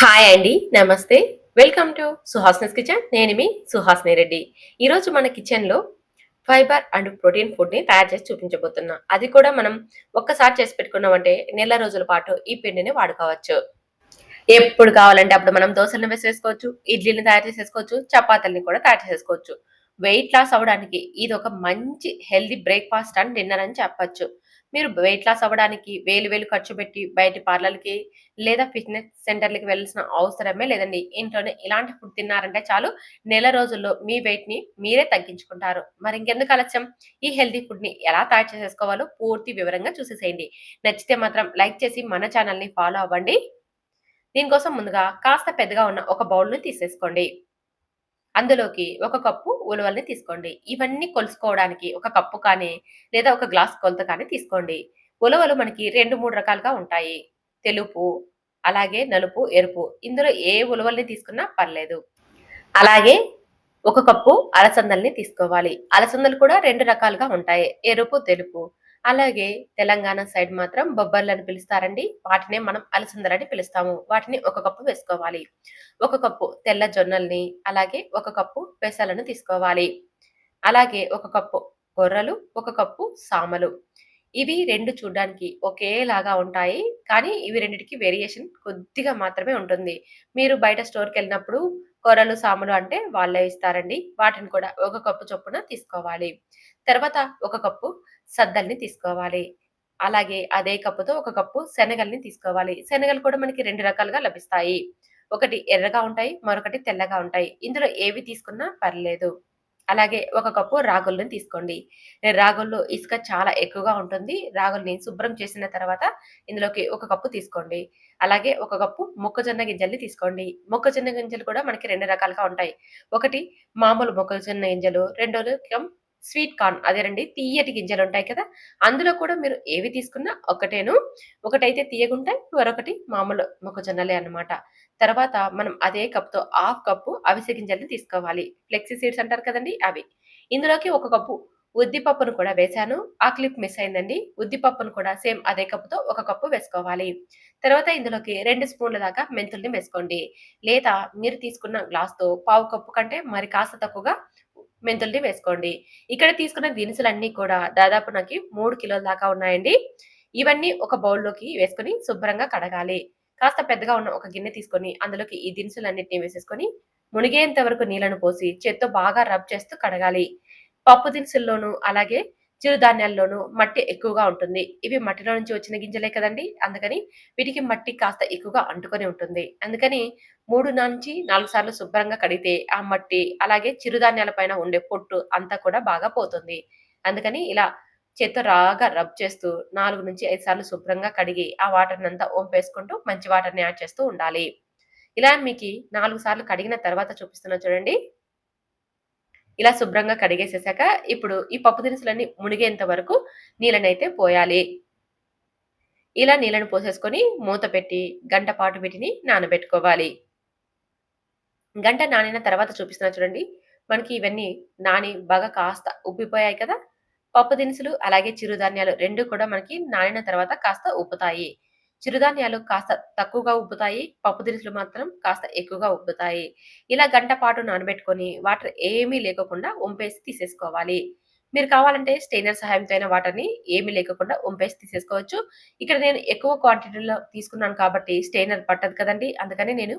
Hi అండి నమస్తే welcome to సుహాస్నస్ kitchen నేను మీ సుహాస్ని రెడ్డి ఈరోజు మన కిచెన్లో ఫైబర్ అండ్ ప్రోటీన్ ఫుడ్ని తయారు చేసి చూపించబోతున్నా. అది కూడా మనం ఒక్కసారి చేసి పెట్టుకున్నామంటే నెల రోజుల పాటు ఈ పిండిని వాడుకోవచ్చు. ఎప్పుడు కావాలంటే అప్పుడు మనం దోశలను వేసేసుకోవచ్చు ఇడ్లీని తయారు చేసేసుకోవచ్చు చపాతీలని కూడా తయారు చేసేసుకోవచ్చు. వెయిట్ లాస్ అవ్వడానికి ఇది ఒక మంచి హెల్దీ బ్రేక్ఫాస్ట్ అండ్ డిన్నర్ అని చెప్పొచ్చు. మీరు వెయిట్ లాస్ అవ్వడానికి వేలు వేలు ఖర్చు పెట్టి బయట పార్లర్‌లకి లేదా ఫిట్‌నెస్ సెంటర్‌లకి వెళ్ళాల్సిన అవసరమే లేదండి. ఇంట్లోనే ఇలాంటి ఫుడ్ తిన్నారంటే చాలు నెల రోజుల్లో మీ వెయిట్‌ని మీరే తగ్గించుకుంటారు. మరి ఇంకెందుకు ఆలస్యం? ఈ హెల్తీ ఫుడ్‌ని ఎలా తయారు చేసేసుకోవాలో పూర్తి వివరంగా చూసేసేయండి. నచ్చితే మాత్రం లైక్ చేసి మన ఛానల్‌ని ఫాలో అవ్వండి. దీనికోసం ముందుగా కాస్త పెద్దగా ఉన్న ఒక బౌల్‌ని తీసేసుకోండి. అందులోకి ఒక కప్పు ఉలవల్ని తీసుకోండి. ఇవన్నీ కొలుసుకోవడానికి ఒక కప్పు కానీ, లేదా ఒక గ్లాస్ కొలత కానీ తీసుకోండి. ఉలవలు మనకి 2, 3 రకాలుగా ఉంటాయి. తెలుపు, అలాగే నలుపు, ఎరుపు. ఇందులో ఏ ఉలవల్ని తీసుకున్నా పర్లేదు. అలాగే ఒక కప్పు అలసందల్ని తీసుకోవాలి. అలసందలు కూడా రెండు రకాలుగా ఉంటాయి. ఎరుపు, తెలుపు. అలాగే తెలంగాణ సైడ్ మాత్రం బొబ్బర్లను పిలుస్తారండి. వాటినే మనం అలసందలని పిలుస్తాము. వాటిని ఒక కప్పు వేసుకోవాలి. ఒక కప్పు తెల్ల జొన్నల్ని, అలాగే ఒక కప్పు పెసలను తీసుకోవాలి. అలాగే ఒక కప్పు గొర్రెలు ఒక కప్పు సామలు. ఇవి రెండు చూడడానికి ఒకేలాగా ఉంటాయి. కానీ ఇవి రెండిటికి వేరియేషన్ కొద్దిగా మాత్రమే ఉంటుంది. మీరు బయట స్టోర్కి వెళ్ళినప్పుడు కూరలు సాములు అంటే వాళ్ళే ఇస్తారండి. వాటిని కూడా ఒక కప్పు చొప్పున తీసుకోవాలి. తర్వాత ఒక కప్పు సద్దల్ని తీసుకోవాలి. అలాగే అదే కప్పుతో ఒక కప్పు శనగల్ని తీసుకోవాలి. శనగలు కూడా మనకి రెండు రకాలుగా లభిస్తాయి. ఒకటి ఎర్రగా ఉంటాయి. మరొకటి తెల్లగా ఉంటాయి. ఇందులో ఏవి తీసుకున్నా పర్లేదు. అలాగే ఒక కప్పు రాగులను తీసుకోండి. రాగుల్లో ఇసుక చాలా ఎక్కువగా ఉంటుంది. రాగుల్ని శుభ్రం చేసిన తర్వాత ఇందులోకి ఒక కప్పు తీసుకోండి. అలాగే ఒక కప్పు మొక్కజొన్న గింజల్ని తీసుకోండి. మొక్కజొన్న గింజలు కూడా మనకి రెండు రకాలుగా ఉంటాయి. ఒకటి మామూలు మొక్కజొన్న గింజలు, రెండోది స్వీట్ కార్న్ అదేనండి తియ్యటి గింజలుంటాయి కదా! అందులో కూడా మీరు ఏవి తీసుకున్నా ఒకటేను. ఒకటైతే తీయగుంటాయి మరొకటి మామూలు మొక్కజొన్నలే అన్నమాట. తర్వాత మనం అదే కప్‌తో హాఫ్ కప్పు అవిసె గింజల్ని తీసుకోవాలి. ఫ్లెక్సీ సీడ్స్ అంటారు కదండి అవి. ఇందులోకి ఒక కప్పు ఉద్దిపప్పును కూడా వేశాను. ఆ క్లిప్ మిస్ అయిందండి. ఉద్దిపప్పును కూడా సేమ్ అదే కప్పుతో ఒక కప్పు వేసుకోవాలి. తర్వాత ఇందులోకి రెండు స్పూన్ల దాకా మెంతుల్ని వేసుకోండి. లేదా మీరు తీసుకున్న గ్లాస్‌తో పావు కప్పు కంటే మరి కాస్త తక్కువగా మెంతుల్ని వేసుకోండి. ఇక్కడ తీసుకున్న దినుసులన్నీ కూడా దాదాపు నాకు మూడు కిలోల దాకా ఉన్నాయండి. ఇవన్నీ ఒక బౌల్‌లోకి వేసుకొని శుభ్రంగా కడగాలి. కాస్త పెద్దగా ఉన్న ఒక గిన్నె తీసుకొని అందులోకి ఈ దినుసులన్నింటినీ వేసేసుకొని మునిగేంత వరకు నీళ్ళను పోసి చేత్తో బాగా రబ్ చేస్తూ కడగాలి. పప్పు దినుసుల్లోనూ, అలాగే చిరుధాన్యాల్లోనూ మట్టి ఎక్కువగా ఉంటుంది. ఇవి మట్టిలో నుంచి వచ్చిన గింజలే కదండీ! అందుకని వీటికి మట్టి కాస్త ఎక్కువగా అంటుకొని ఉంటుంది. అందుకని 3-4 సార్లు శుభ్రంగా కడిగితే ఆ మట్టి, అలాగే చిరుధాన్యాల పైన ఉండే పొట్టు అంతా కూడా బాగా పోతుంది. అందుకని ఇలా చేత్తో రాగా రబ్ చేస్తూ 4-5 సార్లు శుభ్రంగా కడిగి ఆ వాటర్ని అంతా వంపేసుకుంటూ మంచి వాటర్‌ని యాడ్ చేస్తూ ఉండాలి. ఇలా మీకు నాలుగు సార్లు కడిగిన తర్వాత చూపిస్తున్నా చూడండి. ఇలా శుభ్రంగా కడిగేసేసాక ఇప్పుడు ఈ పప్పు దినుసులన్నీ మునిగేంత వరకు నీళ్ళనైతే పోయాలి. ఇలా నీళ్ళను పోసేసుకొని మూత పెట్టి గంట పాటు వీటిని నానబెట్టుకోవాలి. గంట నానిన తర్వాత చూపిస్తున్నా చూడండి. మనకి ఇవన్నీ నాని బాగా కాస్త ఉబ్బిపోయాయి కదా! పప్పు దినుసులు అలాగే చిరుధాన్యాలు రెండు కూడా మనకి నానిన తర్వాత కాస్త ఉబ్బుతాయి. చిరుధాన్యాలు కాస్త తక్కువగా ఉబ్బుతాయి. పప్పు దినుసులు మాత్రం కాస్త ఎక్కువగా ఉబ్బుతాయి. ఇలా గంట పాటు నానబెట్టుకొని వాటర్ ఏమీ లేకోకుండా వంపేసి తీసేసుకోవాలి. మీరు కావాలంటే స్టెయినర్ సహాయంతో అయిన వాటర్‌ని ఏమీ లేకుండా వంపేసి తీసేసుకోవచ్చు. ఇక్కడ నేను ఎక్కువ క్వాంటిటీలో తీసుకున్నాను కాబట్టి స్టెయినర్ పట్టదు కదండీ! అందుకని నేను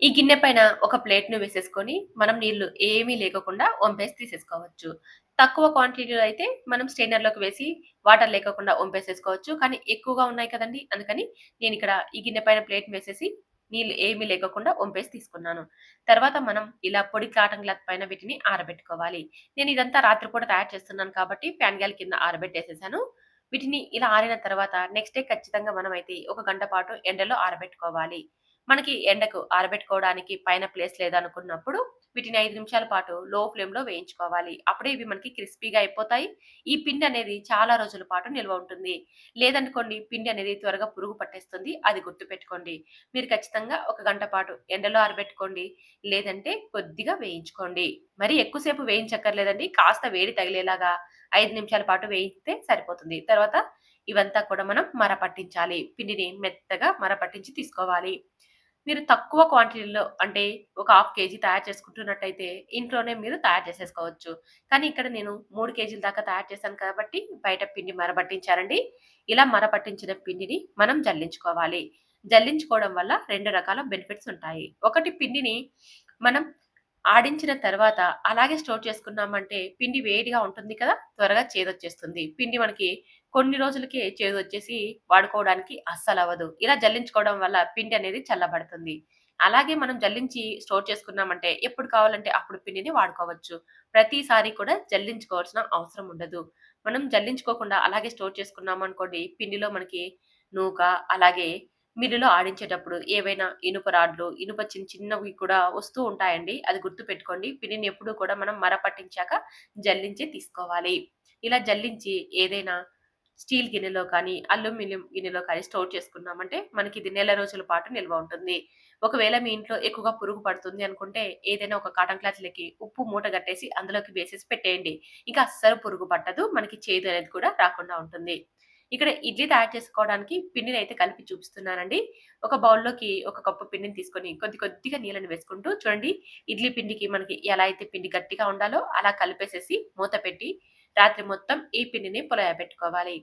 ఈ గిన్నె పైన ఒక ప్లేట్‌ను వేసేసుకొని మనం నీళ్ళు ఏమీ లేకకుండా వంపేసి తీసేసుకోవచ్చు. తక్కువ క్వాంటిటీలో అయితే మనం స్ట్రెయినర్‌లోకి వేసి వాటర్ లేకుండా వంపేసేసుకోవచ్చు. కానీ ఎక్కువగా ఉన్నాయి కదండి అందుకని నేను ఇక్కడ ఈ గిన్నె పైన ప్లేట్ వేసేసి నీళ్ళు ఏమీ లేకోకుండా వంపేసి తీసుకున్నాను. తర్వాత మనం ఇలా పొడి కాటన్ క్లాత్ పైన వీటిని ఆరబెట్టుకోవాలి. నేను ఇదంతా రాత్రిపూట తయారు చేస్తున్నాను కాబట్టి ఫ్యాన్ గ్యాల్ కింద ఆరబెట్టేసేసాను. వీటిని ఇలా ఆరిన తర్వాత నెక్స్ట్ డే ఖచ్చితంగా మనం అయితే ఒక గంట పాటు ఎండలో ఆరబెట్టుకోవాలి. మనకి ఎండకు ఆరబెట్టుకోవడానికి పైన ప్లేస్ లేదనుకున్నప్పుడు వీటిని ఐదు నిమిషాల పాటు లో ఫ్లేమ్‌లో వేయించుకోవాలి. అప్పుడే ఇవి మనకి క్రిస్పీగా అయిపోతాయి. ఈ పిండి అనేది చాలా రోజుల పాటు నిల్వ ఉంటుంది. లేదనుకోండి పిండి అనేది త్వరగా పురుగు పట్టేస్తుంది. అది గుర్తుపెట్టుకోండి. మీరు ఖచ్చితంగా ఒక గంట పాటు ఎండలో ఆరబెట్టుకోండి. లేదంటే కొద్దిగా వేయించుకోండి. మరి ఎక్కువసేపు వేయించక్కర్లేదండి. కాస్త వేడి తగిలేలాగా ఐదు నిమిషాల పాటు వేయిస్తే సరిపోతుంది. తర్వాత ఇవంతా కూడా మనం మర పట్టించాలి. పిండిని మెత్తగా మర పట్టించి తీసుకోవాలి. మీరు తక్కువ క్వాంటిటీలో అంటే ఒక హాఫ్ కేజీ తయారు చేసుకుంటున్నట్టయితే ఇంట్లోనే మీరు తయారు చేసేసుకోవచ్చు. కానీ ఇక్కడ నేను మూడు కేజీల దాకా తయారు చేశాను కాబట్టి బయట పిండి మరబట్టించారండి ఇలా మరపట్టించిన పిండిని మనం జల్లించుకోవాలి. జల్లించుకోవడం వల్ల రెండు రకాల బెనిఫిట్స్ ఉంటాయి. ఒకటి పిండిని మనం ఆడించిన తర్వాత అలాగే స్టోర్ చేసుకున్నామంటే పిండి వేడిగా ఉంటుంది కదా త్వరగా చేదొచ్చేస్తుంది. పిండి మనకి కొన్ని రోజులకే చేదు వచ్చేసి వాడుకోవడానికి అస్సలు అవ్వదు ఇలా జల్లించుకోవడం వల్ల పిండి అనేది చల్లబడుతుంది. అలాగే మనం జల్లించి స్టోర్ చేసుకున్నామంటే ఎప్పుడు కావాలంటే అప్పుడు పిండిని వాడుకోవచ్చు. ప్రతిసారి కూడా జల్లించుకోవాల్సిన అవసరం ఉండదు. మనం జల్లించుకోకుండా అలాగే స్టోర్ చేసుకున్నాం అనుకోండి పిండిలో మనకి నూక అలాగే మిల్లులో ఆడించేటప్పుడు ఏవైనా ఇనుప రాడ్లు ఇనుప చిన్న చిన్నవి కూడా వస్తూ ఉంటాయండి. అది గుర్తు పెట్టుకోండి పిండిని ఎప్పుడు కూడా మనం మర పట్టించాక జల్లించి తీసుకోవాలి. ఇలా జల్లించి ఏదైనా స్టీల్ గిన్నెలో కానీ అల్యూమినియం గిన్నెలో కానీ స్టోర్ చేసుకున్నామంటే మనకి ఇది నెల రోజుల పాటు నిల్వ ఉంటుంది. ఒకవేళ మీ ఇంట్లో ఎక్కువగా పురుగు పడుతుంది అనుకుంటే ఏదైనా ఒక కాటన్ క్లాత్లకి ఉప్పు మూట కట్టేసి అందులోకి వేసేసి పెట్టేయండి. ఇంకా అస్సలు పురుగు పట్టదు. మనకి చేదు అనేది కూడా రాకుండా ఉంటుంది. ఇక్కడ ఇడ్లీ తయారు చేసుకోవడానికి పిండిని అయితే కలిపి చూపిస్తున్నానండి. ఒక బౌల్లోకి ఒక కప్పు పిండిని తీసుకొని కొద్ది కొద్దిగా నీళ్ళని వేసుకుంటూ చూడండి ఇడ్లీ పిండికి మనకి ఎలా అయితే పిండి గట్టిగా ఉండాలో అలా కలిపేసేసి మూత పెట్టి రాత్రి మొత్తం ఈ పిండిని పొలయ పెట్టుకోవాలి.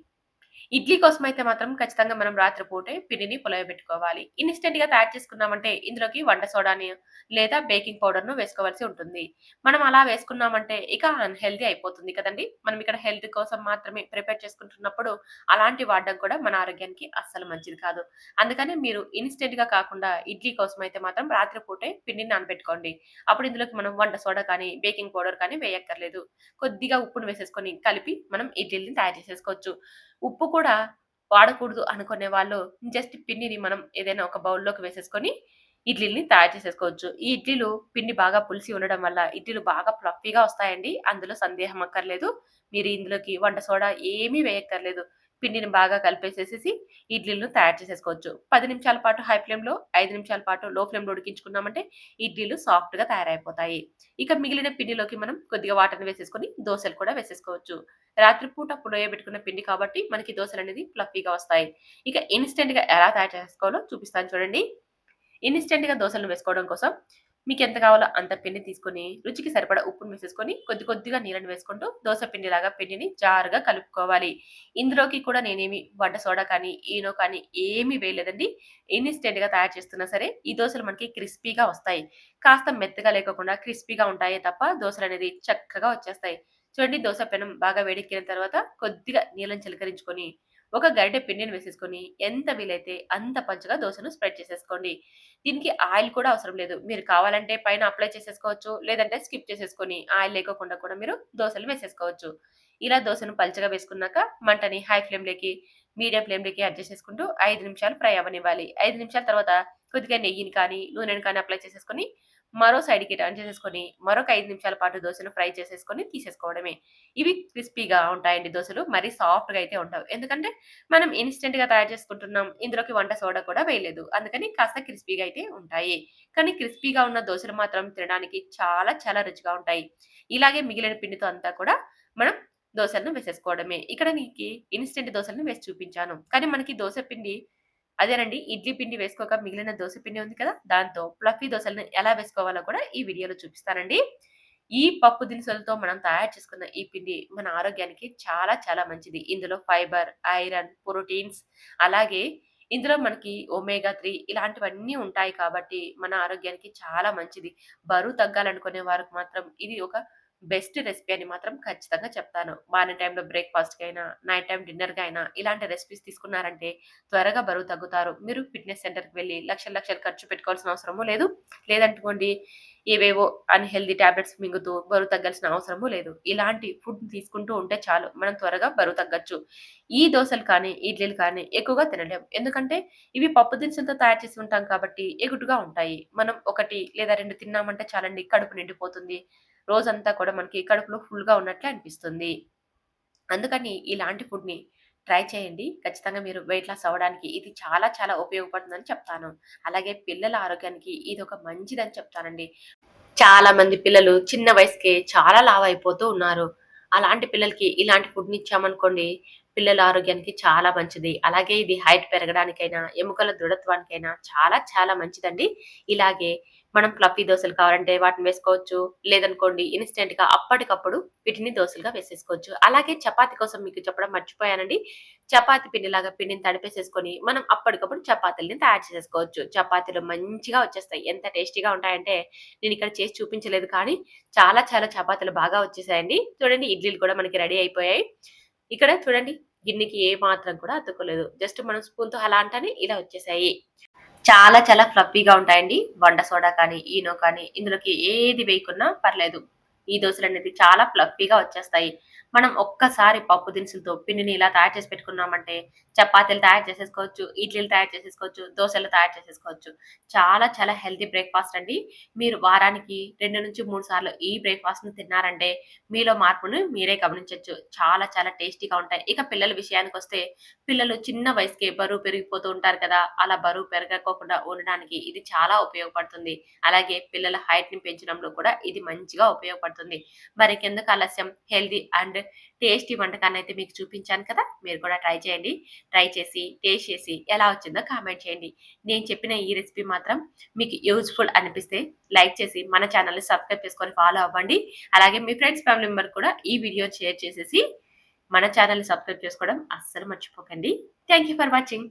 ఇడ్లీ కోసం అయితే మాత్రం ఖచ్చితంగా మనం రాత్రిపూటే పిండిని పులయబెట్టుకోవాలి ఇన్స్టెంట్గా తయారు చేసుకున్నామంటే ఇందులోకి వంట సోడాని లేదా బేకింగ్ పౌడర్ను వేసుకోవాల్సి ఉంటుంది. మనం అలా వేసుకున్నామంటే ఇక అన్హెల్దీ అయిపోతుంది కదండి. మనం ఇక్కడ హెల్త్ కోసం మాత్రమే ప్రిపేర్ చేసుకుంటున్నప్పుడు అలాంటి వాడడం కూడా మన ఆరోగ్యానికి అస్సలు మంచిది కాదు. అందుకని మీరు ఇన్స్టెంట్గా కాకుండా ఇడ్లీ కోసం అయితే మాత్రం రాత్రిపూటే పిండిని నానబెట్టుకోండి. అప్పుడు ఇందులోకి మనం వంట సోడా కానీ బేకింగ్ పౌడర్ కానీ వేయక్కర్లేదు. కొద్దిగా ఉప్పును వేసేసుకొని కలిపి మనం ఇడ్లీని తయారు చేసేసుకోవచ్చు. ఉప్పు కూడా వాడకూడదు అనుకునే వాళ్ళు జస్ట్ పిండిని మనం ఏదైనా ఒక బౌల్లోకి వేసేసుకొని ఇడ్లీని తయారు చేసేసుకోవచ్చు. ఈ ఇడ్లీలు పిండి బాగా పులిసి ఉండడం వల్ల ఇడ్లీలు బాగా ఫ్లఫీగా వస్తాయండి. అందులో సందేహం అక్కర్లేదు. మీరు ఇందులోకి వంట సోడా ఏమీ వేయక్కర్లేదు. పిండిని బాగా కలిపేసేసి ఇడ్లీలను తయారు చేసేసుకోవచ్చు. పది నిమిషాల పాటు హై ఫ్లేమ్లో ఐదు నిమిషాల పాటు లో ఫ్లేమ్లో ఉడికించుకున్నామంటే ఇడ్లీలు సాఫ్ట్గా తయారైపోతాయి. ఇక మిగిలిన పిండిలోకి మనం కొద్దిగా వాటర్ని వేసేసుకొని దోశలు కూడా వేసేసుకోవచ్చు. రాత్రిపూట పులోయబెట్టుకున్న పిండి కాబట్టి మనకి దోశలు అనేది ఫ్లఫీగా వస్తాయి. ఇక ఇన్స్టెంట్గా ఎలా తయారు చేసుకోవాలో చూపిస్తాను చూడండి. ఇన్స్టెంట్గా దోశలను వేసుకోవడం కోసం మీకు ఎంత కావాలో అంత పిండి తీసుకొని రుచికి సరిపడా ఉప్పును వేసేసుకొని కొద్ది కొద్దిగా నీళ్ళని వేసుకుంటూ దోశ పిండిలాగా పిండిని జారుగా కలుపుకోవాలి. ఇందులోకి కూడా నేనేమి వంట సోడా కానీ ఈనో కానీ ఏమీ వేయలేదండి. ఇన్స్టెంట్గా తయారు చేస్తున్నా సరే ఈ దోశలు మనకి క్రిస్పీగా వస్తాయి. కాస్త మెత్తగా లేకుండా క్రిస్పీగా ఉంటాయే తప్ప దోశలు అనేది చక్కగా వచ్చేస్తాయి. చూడండి దోశ పెనం బాగా వేడెక్కిన తర్వాత కొద్దిగా నీళ్ళని చిలకరించుకొని ఒక గరిటె పిండిని వేసేసుకొని ఎంత వీలైతే అంత పంచగా దోశను స్ప్రెడ్ చేసేసుకోండి. దీనికి ఆయిల్ కూడా అవసరం లేదు. మీరు కావాలంటే పైన అప్లై చేసేసుకోవచ్చు లేదంటే స్కిప్ చేసేసుకొని ఆయిల్ లేకోకుండా కూడా మీరు దోశలు వేసేసుకోవచ్చు. ఇలా దోశను పల్చగా వేసుకున్నాక మంటని హై ఫ్లేమ్లోకి మీడియం ఫ్లేమ్లోకి అడ్జస్ట్ చేసుకుంటూ ఐదు నిమిషాలు ఫ్రై అవ్వనివ్వాలి. ఐదు నిమిషాల తర్వాత కొద్దిగా నెయ్యిని కానీ నూనెని కానీ అప్లై చేసేసుకొని మరో సైడ్కి టర్న్ చేసేసుకొని మరొక ఐదు నిమిషాల పాటు దోశను ఫ్రై చేసేసుకొని తీసేసుకోవడమే. ఇవి క్రిస్పీగా ఉంటాయండి దోశలు మరీ సాఫ్ట్గా అయితే ఉండవు. ఎందుకంటే మనం ఇన్స్టెంట్గా తయారు చేసుకుంటున్నాం ఇందులోకి వంట సోడా కూడా వేయలేదు. అందుకని కాస్త క్రిస్పీగా అయితే ఉంటాయి. కానీ క్రిస్పీగా ఉన్న దోశలు మాత్రం తినడానికి చాలా చాలా రుచిగా ఉంటాయి. ఇలాగే మిగిలిన పిండితో అంతా కూడా మనం దోశలను వేసేసుకోవడమే. ఇక్కడ నీకు ఇన్స్టెంట్ దోశలను వేసి చూపించాను. కానీ మనకి దోశ పిండి అదేనండి ఇడ్లీ పిండి వేసుకోక మిగిలిన దోశ పిండి ఉంది కదా దాంతో ఫ్లఫీ దోశలను ఎలా వేసుకోవాలో కూడా ఈ వీడియోలో చూపిస్తానండి. ఈ పప్పు దినుసులతో మనం తయారు చేసుకున్న ఈ పిండి మన ఆరోగ్యానికి చాలా చాలా మంచిది. ఇందులో ఫైబర్ ఐరన్ ప్రోటీన్స్ అలాగే ఇందులో మనకి ఒమేగా త్రీ ఇలాంటివన్నీ ఉంటాయి కాబట్టి మన ఆరోగ్యానికి చాలా మంచిది. బరువు తగ్గాలనుకునే వారికి మాత్రం ఇది ఒక బెస్ట్ రెసిపీ అని మాత్రం ఖచ్చితంగా చెప్తాను. మార్నింగ్ టైంలో బ్రేక్ఫాస్ట్కి అయినా నైట్ టైం డిన్నర్కి అయినా ఇలాంటి రెసిపీస్ తీసుకున్నారంటే త్వరగా బరువు తగ్గుతారు. మీరు ఫిట్నెస్ సెంటర్కి వెళ్ళి లక్షల లక్షలు ఖర్చు పెట్టుకోవాల్సిన అవసరము లేదు. లేదనుకోండి ఏవేవో అన్హెల్దీ ట్యాబ్లెట్స్ మింగుతూ బరువు తగ్గాల్సిన అవసరము లేదు. ఇలాంటి ఫుడ్ తీసుకుంటూ ఉంటే చాలు. మనం త్వరగా బరువు తగ్గచ్చు. ఈ దోశలు కానీ ఇడ్లీలు కానీ ఎక్కువగా తినలేం. ఎందుకంటే ఇవి పప్పు దినుసులతో తయారు చేసి ఉంటాం కాబట్టి ఎగుటుగా ఉంటాయి. మనం ఒకటి లేదా రెండు తిన్నామంటే చాలండి కడుపు నిండిపోతుంది. రోజంతా కూడా మనకి కడుపులో ఫుల్గా ఉన్నట్లే అనిపిస్తుంది. అందుకని ఇలాంటి ఫుడ్ని ట్రై చేయండి. ఖచ్చితంగా మీరు వెయిట్ లాస్ అవ్వడానికి ఇది చాలా చాలా ఉపయోగపడుతుందని చెప్తాను. అలాగే పిల్లల ఆరోగ్యానికి ఇది ఒక మంచిదని చెప్తానండి. చాలా మంది పిల్లలు చిన్న వయసుకే చాలా లావ్ అయిపోతూ ఉన్నారు. అలాంటి పిల్లలకి ఇలాంటి ఫుడ్ని ఇచ్చామనుకోండి పిల్లల ఆరోగ్యానికి చాలా మంచిది. అలాగే ఇది హైట్ పెరగడానికైనా ఎముకల దృఢత్వానికైనా చాలా చాలా మంచిదండి. ఇలాగే మనం ఫ్లఫీ దోశలు కావాలంటే వాటిని వేసుకోవచ్చు. లేదనుకోండి ఇన్స్టెంట్గా అప్పటికప్పుడు వీటిని దోశలుగా వేసేసుకోవచ్చు. అలాగే చపాతీ కోసం మీకు చెప్పడం మర్చిపోయానండి. చపాతీ పిండిలాగా పిండిని తడిపేసేసుకొని మనం అప్పటికప్పుడు చపాతీలని తయారు చేసేసుకోవచ్చు. చపాతీలు మంచిగా వచ్చేస్తాయి. ఎంత టేస్టీగా ఉంటాయంటే నేను ఇక్కడ చేసి చూపించలేదు కానీ చాలా చాలా చపాతీలు బాగా వచ్చేసాయండి. చూడండి ఇడ్లీలు కూడా మనకి రెడీ అయిపోయాయి. ఇక్కడ చూడండి గిన్నెకి ఏ మాత్రం కూడా అతుక్కోలేదు. జస్ట్ మనం స్పూన్తో అలా అంటానే ఇలా వచ్చేసాయి. చాలా చాలా ఫ్లఫీగా ఉంటాయండి. వంట సోడా కానీ ఈనో కానీ ఇందులోకి ఏది వేయకున్నా పర్లేదు. ఈ దోశలు అనేది చాలా ఫ్లఫీగా వచ్చేస్తాయి. మనం ఒక్కసారి పప్పు దినుసులతో పిండిని ఇలా తయారు చేసి పెట్టుకున్నామంటే చపాతీలు తయారు చేసేసుకోవచ్చు ఇడ్లీలు తయారు చేసేసుకోవచ్చు దోశలు తయారు చేసేసుకోవచ్చు. చాలా చాలా హెల్తీ బ్రేక్ఫాస్ట్ అండి. మీరు వారానికి రెండు నుంచి మూడు సార్లు ఈ బ్రేక్ఫాస్ట్ను తిన్నారంటే మీలో మార్పును మీరే గమనించవచ్చు చాలా చాలా టేస్టీగా ఉంటాయి. ఇక పిల్లల విషయానికి వస్తే పిల్లలు చిన్న వయసుకే బరువు పెరిగిపోతూ ఉంటారు కదా అలా బరువు పెరగకోకుండా ఉండడానికి ఇది చాలా ఉపయోగపడుతుంది. అలాగే పిల్లల హైట్ని పెంచడంలో కూడా ఇది మంచిగా ఉపయోగపడుతుంది. మరి కిందకు ఆలస్యం? హెల్దీ అండ్ టేస్టీ వంటకాన్ని అయితే మీకు చూపించాను కదా మీరు కూడా ట్రై చేయండి. ట్రై చేసి టేస్ట్ చేసి ఎలా వచ్చిందో కామెంట్ చేయండి. నేను చెప్పిన ఈ రెసిపీ మాత్రం మీకు యూజ్ఫుల్ అనిపిస్తే లైక్ చేసి మన ఛానల్ని సబ్స్క్రైబ్ చేసుకొని ఫాలో అవ్వండి. అలాగే మీ ఫ్రెండ్స్ ఫ్యామిలీ మెంబర్ కూడా ఈ వీడియో షేర్ చేసేసి మన ఛానల్ని సబ్స్క్రైబ్ చేసుకోవడం అస్సలు మర్చిపోకండి. Thank you for watching.